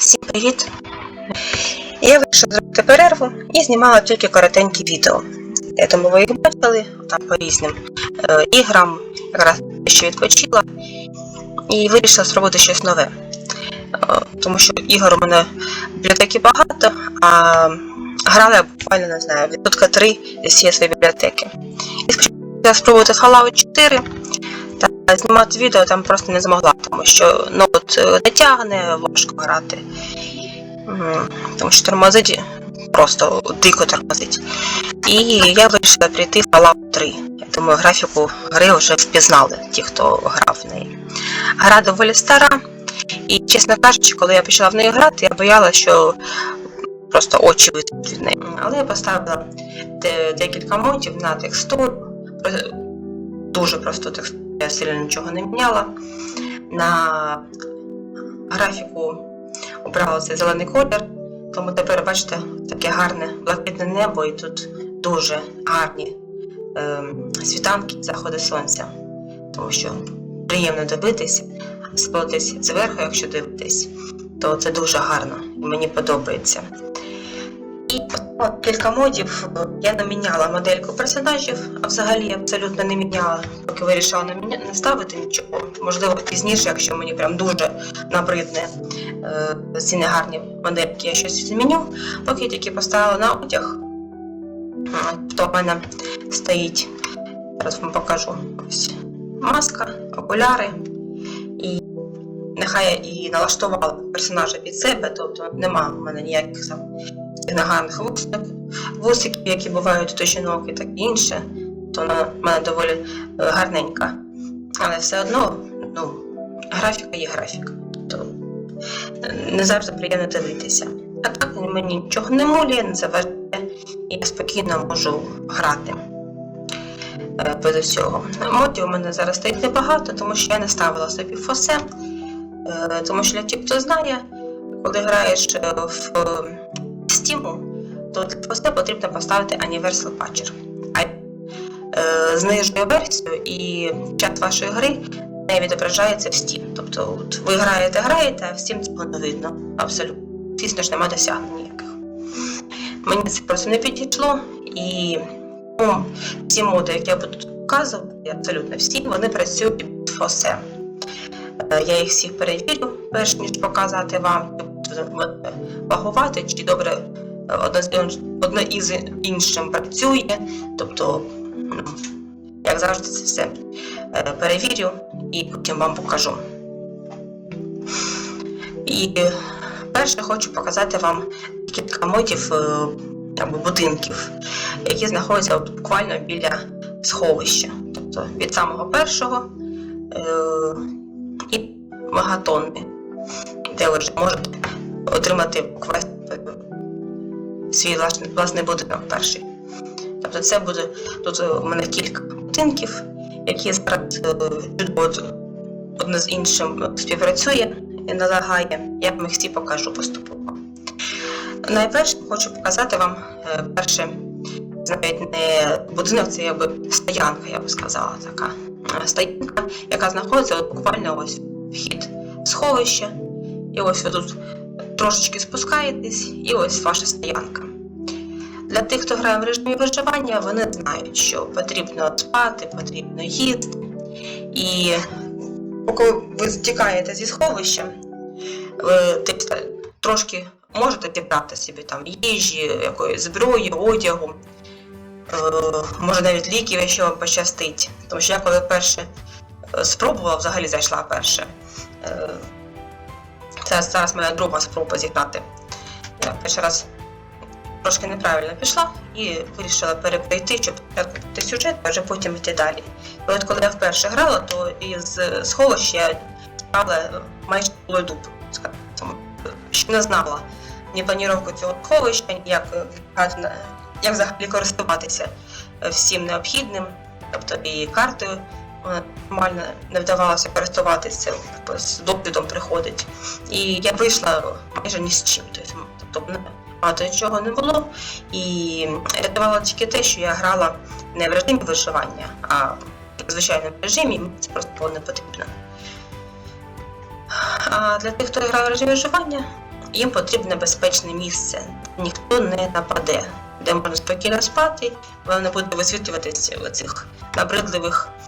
Всім привіт! Я вирішила зробити перерву і знімала тільки коротенькі відео. Тому ви їх бачили там по різним е, іграм, якраз що відпочила, і вирішила зробити щось нове. Е, тому що ігор у мене бібліотеки багато, а грала я буквально не знаю, відсотка 3 зі всієї своєї бібліотеки. І спочатку спробувати Fallout 4, та знімати відео там просто не змогла, тому що ноут е, не тягне, важко грати. Тому що тормозить просто дико тормозить. І я вирішила прийти в Fallout 3. Я думаю, графіку гри вже впізнали ті, хто грав в неї. Гра доволі стара, і, чесно кажучи, коли я почала в неї грати, я боялася, що просто очі витруть від неї. Але я поставила декілька модів на текстуру. Дуже просто текстуру, я сильно нічого не міняла. На графіку обрала цей зелений колір, тому тепер, бачите, таке гарне блакитне небо і тут дуже гарні ем, світанки, заходи сонця. Тому що приємно дивитися, особливо десь зверху, якщо дивитись, то це дуже гарно і мені подобається. І от кілька модів я не міняла модельку персонажів, а взагалі абсолютно не міняла, поки вирішила не, міня... не ставити нічого. Можливо, пізніше, якщо мені прям дуже набридне е, ці негарні модельки, я щось зміню. Поки я тільки поставила на одяг, Е, то в мене стоїть, зараз вам покажу ось маска, окуляри. І нехай я і налаштувала персонажа під себе, тобто нема в мене ніяких там нагарних вусик, вусиків, які бувають у жінок і так інше, то вона в мене доволі е, гарненька. Але все одно, ну, графіка є графіка. То не завжди приємно дивитися. А так мені нічого не молює, не заважає, і я спокійно можу грати е, без усього. Модів у мене зараз стоїть небагато, тому що я не ставила собі фосе. Е, Тому що для тих, хто знає, коли граєш в Steam, то для фосе потрібно поставити Anniversal Patcher. Е, знижує версію і чат вашої гри не відображається в Steam. Тобто от ви граєте, граєте, а в Steam цього не видно. Абсолютно. Звісно ж, немає досягнень ніяких. Мені це просто не підійшло, і ну, ці моди, які я буду показувати, абсолютно всі, вони працюють від фосе. Е, Я їх всіх перевірю, перш ніж показати вам, вагувати, чи добре одне одне із іншим працює. Тобто, ну, як завжди, це все е, перевірю і потім вам покажу. І перше хочу показати вам кілька модів е, якби, будинків, які знаходяться от буквально біля сховища. Тобто від самого першого е, і мегатонни, де ви вже можете отримати квест свій власний, власний будинок перший. Тобто це буде тут у мене кілька будинків, які зараз е, одне з іншим співпрацює і налагає. Я вам їх всі покажу поступово. Найперше хочу показати вам е, перше, навіть не будинок, це якби стоянка, я би сказала, така Е, стоянка, яка знаходиться от буквально ось вхід в сховище. І ось тут трошечки спускаєтесь, і ось ваша стоянка. Для тих, хто грає в режимі виживання, вони знають, що потрібно спати, потрібно їсти. І поки ви стікаєте зі сховища, ви трошки можете зібрати собі там їжі, якоїсь зброї, одягу, е, може навіть ліків, якщо вам пощастить. Тому що я коли перше е, спробувала, взагалі зайшла перше. Це зараз моя друга спроба зіграти. Я перший раз трошки неправильно пішла і вирішила переприйти, щоб спочатку сюжет, а вже потім йти далі. І от коли я вперше грала, то із сховища я справила майже було дуб. Ще не знала ні планіровку цього сховища, ні як, як взагалі користуватися всім необхідним, тобто і картою е, нормально не вдавалося користуватися, з досвідом приходить. І я вийшла майже ні з чим. Тобто багато нічого не було. І рятувало тільки те, що я грала не в режимі виживання, а в звичайному режимі, це просто було не потрібно. А для тих, хто грає в режимі виживання, їм потрібне безпечне місце, ніхто не нападе, де можна спокійно спати, вам не буде висвітлюватися оцих набридливих е,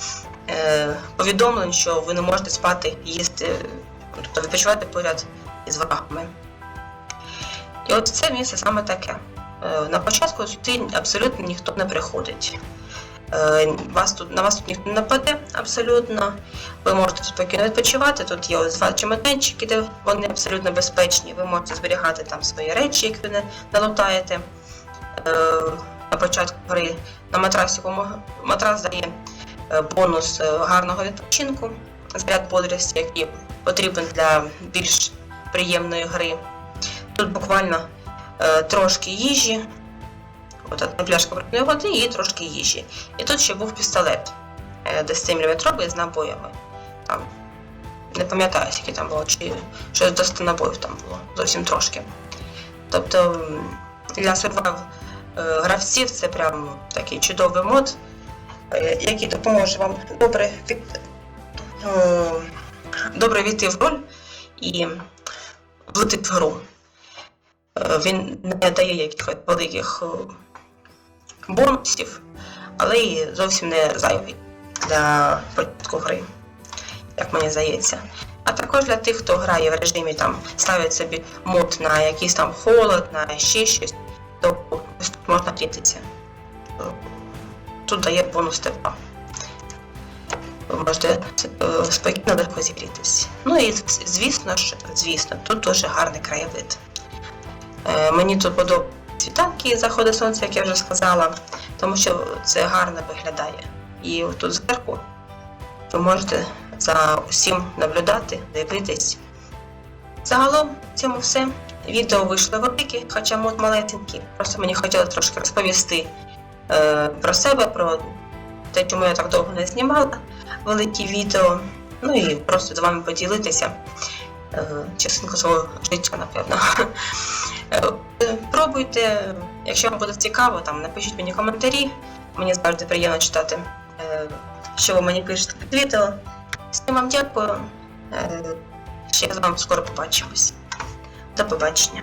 повідомлень, що ви не можете спати, і їсти, тобто відпочивати поряд із ворогами. І от це місце саме таке. Е, На початку сюди абсолютно ніхто не приходить. Е, Вас тут, на вас тут ніхто не нападе абсолютно. Ви можете спокійно відпочивати. Тут є ось два чемоданчики, де вони абсолютно безпечні. Ви можете зберігати там свої речі, які ви не налутаєте. Е, На початку гри на матрасі матрас дає е, бонус е, гарного відпочинку, заряд бодрості, який потрібен для більш приємної гри. Тут буквально е, трошки їжі, от одна пляшка брудної води і трошки їжі. І тут ще був пістолет е, 10-мм з набоями. Там, не пам'ятаю, скільки там було, чи щось до 100 набоїв там було, зовсім трошки. Тобто для е, гравців це прям такий чудовий мод, е, який допоможе вам добре, від, е, добре війти в роль і влити в гру. Е, Він не дає якихось великих е, бонусів, але і зовсім не зайвий для початку гри, як мені здається. А також для тих, хто грає в режимі, там ставить собі мод на якийсь там холод, на ще щось, то можна грітися. Тут дає бонус тепла. Ви можете е, спокійно легко зігрітися. Ну і звісно ж, звісно, тут дуже гарний краєвид. Е, Мені тут подобаються світанки заходи сонця, як я вже сказала, тому що це гарно виглядає. І тут зверху ви можете за усім наблюдати, дивитись. Загалом в цьому все. Відео вийшло велике, хоча мод малесенький. Просто мені хотілося трошки розповісти про себе, про те, чому я так довго не знімала великі відео. Ну і просто з вами поділитися е, частинку свого життя, напевно. Е, Пробуйте, якщо вам буде цікаво, там напишіть мені коментарі. Мені завжди приємно читати, е, що ви мені пишете під відео. Всім вам дякую. Е, Ще з вами скоро побачимось. До побачення.